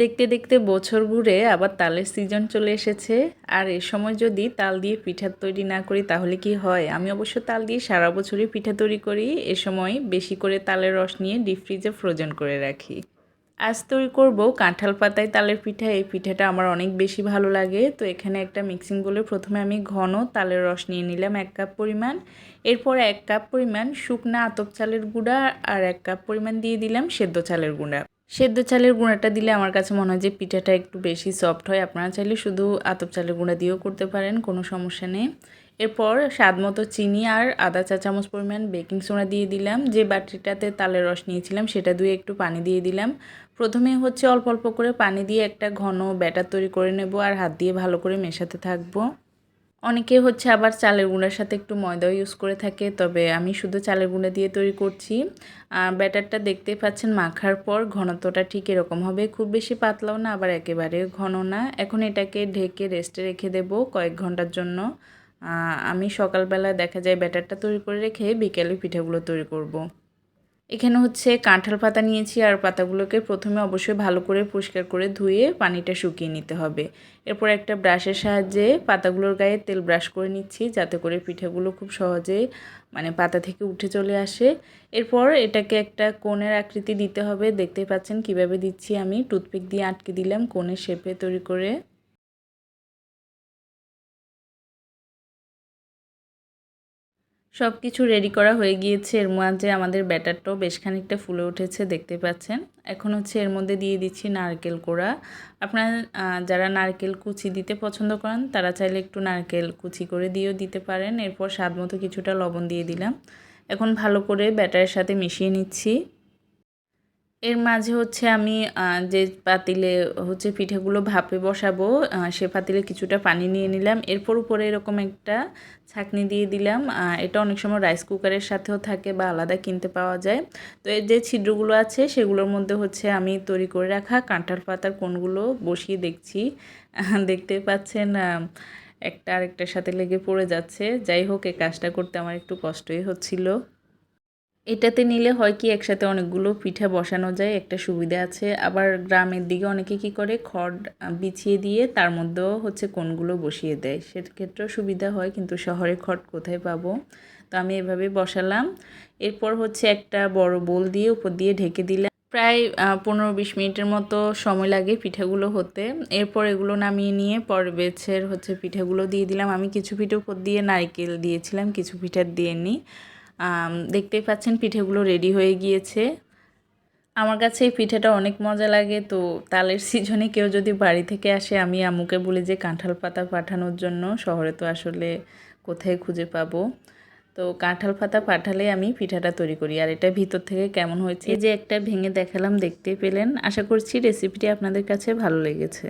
দেখতে দেখতে বছর ঘুরে আবার তালের সিজন চলে এসেছে। আর এ সময় যদি তাল দিয়ে পিঠা তৈরি না করি তাহলে কি হয়? আমি অবশ্য তাল দিয়ে সারা বছরই পিঠা তৈরি করি। এ সময় বেশি করে তালের রস নিয়ে ডিপ ফ্রিজে ফ্রোজেন করে রাখি। আজ তৈরি করব কাঁঠাল পাতায় তালের পিঠা। এই পিঠাটা আমার অনেক বেশি ভালো লাগে। তো এখানে একটা মিক্সিং বলে প্রথমে আমি ঘন তালের রস নিয়ে নিলাম এক কাপ পরিমাণ। এরপর এক কাপ পরিমাণ শুকনা আতপ চালের গুঁড়া আর এক কাপ পরিমাণ দিয়ে দিলাম সেদ্ধ চালের গুঁড়া। সেদ্ধ চালের গুঁড়াটা দিলে আমার কাছে মনে হয় যে পিঠাটা একটু বেশি সফট হয়। আপনারা চাইলে শুধু আতপ চালের গুঁড়া দিয়েও করতে পারেন, কোনো সমস্যা নেই। এরপর স্বাদ মতো চিনি আর আদা চা চামচ পরিমাণ বেকিং সোডা দিয়ে দিলাম। যে বাটিটাতে তালের রস নিয়েছিলাম, সেটা দিয়ে একটু পানি দিয়ে দিলাম। প্রথমে হচ্ছে অল্প অল্প করে পানি দিয়ে একটা ঘন ব্যাটার তৈরি করে নেব আর হাত দিয়ে ভালো করে মেশাতে থাকব। অনেকে হচ্ছে আবার চালের গুঁড়ার সাথে একটু ময়দাও ইউজ করে থাকে, তবে আমি শুধু চালের গুঁড়া দিয়ে তৈরি করছি। ব্যাটারটা দেখতে পাচ্ছেন মাখার পর ঘনত্বটা ঠিক এরকম হবে, খুব বেশি পাতলাও না, আবার একেবারে ঘন না। এখন এটাকে ঢেকে রেস্টে রেখে দেব কয়েক ঘণ্টার জন্য। আমি সকালবেলা দেখা যায় ব্যাটারটা তৈরি করে রেখে বিকেলে পিঠাগুলো তৈরি করব। এখানে হচ্ছে কাঁঠাল পাতা নিয়েছি আর পাতাগুলোকে প্রথমে অবশ্যই ভালো করে পরিষ্কার করে ধুয়ে পানিটা শুকিয়ে নিতে হবে। এরপর একটা ব্রাশের সাহায্যে পাতাগুলোর গায়ে তেল ব্রাশ করে নিচ্ছি যাতে করে পিঠাগুলো খুব সহজে মানে পাতা থেকে উঠে চলে আসে। এরপর এটাকে একটা কোণের আকৃতি দিতে হবে। দেখতে পাচ্ছেন কীভাবে দিচ্ছি আমি। টুথপিক দিয়ে আটকে দিলাম কোণের শেপে তৈরি করে। সব কিছু রেডি করা হয়ে গিয়েছে। এর মাঝে আমাদের ব্যাটারটাও বেশ খানিকটা ফুলে উঠেছে, দেখতে পাচ্ছেন। এখন হচ্ছে এর মধ্যে দিয়ে দিচ্ছি নারকেল কোড়া। আপনারা যারা নারকেল কুচি দিতে পছন্দ করেন, তারা চাইলে একটু নারকেল কুচি করে দিয়েও দিতে পারেন। এরপর স্বাদ মতো কিছুটা লবণ দিয়ে দিলাম। এখন ভালো করে ব্যাটারের সাথে মিশিয়ে নিচ্ছি। এর মাঝে হচ্ছে আমি যে পাতিলে হচ্ছে পিঠেগুলো ভাপে বসাবো সে পাতিলে কিছুটা পানি নিয়ে নিলাম। এরপর উপরে এরকম একটা ছাকনি দিয়ে দিলাম। এটা অনেক সময় রাইস কুকারের সাথেও থাকে বা আলাদা কিনতে পাওয়া যায়। তো এর যে ছিদ্রগুলো আছে, সেগুলোর মধ্যে হচ্ছে আমি তৈরি করে রাখা কাঁঠাল পাতার কোনগুলো বসিয়ে দেখছি। দেখতে পাচ্ছেন একটা আরেকটার সাথে লেগে পড়ে যাচ্ছে। যাই হোক, এই কাজটা করতে আমার একটু কষ্টই হচ্ছিল। এটাতে নিলে হয় কি, একসাথে অনেকগুলো পিঠা বসানো যায়, একটা সুবিধা আছে। আবার গ্রামের দিকে অনেকে কি করে, খড় বিছিয়ে দিয়ে তার মধ্যেও হচ্ছে কোনগুলো বসিয়ে দেয়। সেক্ষেত্রেও সুবিধা হয়, কিন্তু শহরে খড় কোথায় পাবো? তো আমি এভাবে বসালাম। এরপর হচ্ছে একটা বড় বোল দিয়ে উপর দিয়ে ঢেকে দিলাম। প্রায় পনেরো বিশ মিনিটের মতো সময় লাগে পিঠাগুলো হতে। এরপর এগুলো নামিয়ে নিয়ে পর বেছের হচ্ছে পিঠাগুলো দিয়ে দিলাম। আমি কিছু পিঠে উপর দিয়ে নারকেল দিয়েছিলাম, কিছু পিঠা দিয়ে নিই দেখতেই পাচ্ছেন পিঠেগুলো রেডি হয়ে গিয়েছে। আমার কাছে এই পিঠেটা অনেক মজা লাগে, তো তালের সিজনে কেউ যদি বাড়ি থেকে আসে, আমি আম্মুকে বলি যে, কাঁঠাল পাতা পাঠানোর জন্য শহরে তো আসলে কোথায় খুঁজে পাবো? তো কাঁঠাল পাতা পাঠালে আমি পিঠাটা তৈরি করি। আর এটা ভিতর থেকে কেমন হয়েছে? যে একটা ভেঙে দেখালাম, দেখতে পেলেন। আশা করছি রেসিপিটি আপনাদের কাছে ভালো লেগেছে।